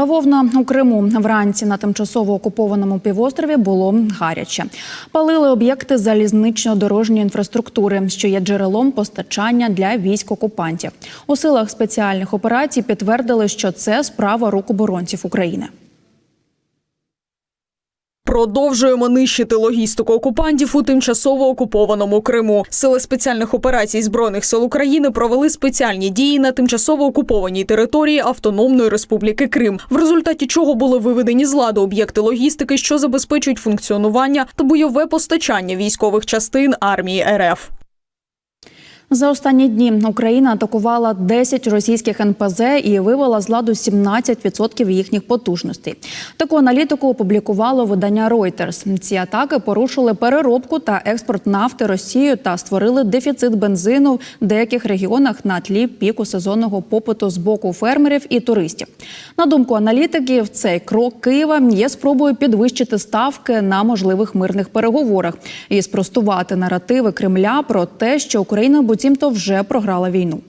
Бавовна у Криму вранці на тимчасово окупованому півострові було гаряче. Палили об'єкти залізнично-дорожньої інфраструктури, що є джерелом постачання для військ окупантів. У силах спеціальних операцій підтвердили, що це справа рук оборонців України. Продовжуємо нищити логістику окупантів у тимчасово окупованому Криму. Сили спеціальних операцій збройних сил України провели спеціальні дії на тимчасово окупованій території Автономної Республіки Крим, в результаті чого були виведені з ладу об'єкти логістики, що забезпечують функціонування та бойове постачання військових частин армії РФ. За останні дні Україна атакувала 10 російських НПЗ і вивела з ладу 17% їхніх потужностей. Таку аналітику опублікувало видання Reuters. Ці атаки порушили переробку та експорт нафти Росією та створили дефіцит бензину в деяких регіонах на тлі піку сезонного попиту з боку фермерів і туристів. На думку аналітиків, цей крок Києва є спробою підвищити ставки на можливих мирних переговорах і спростувати наративи Кремля про те, що Україна буцімто вже програла війну.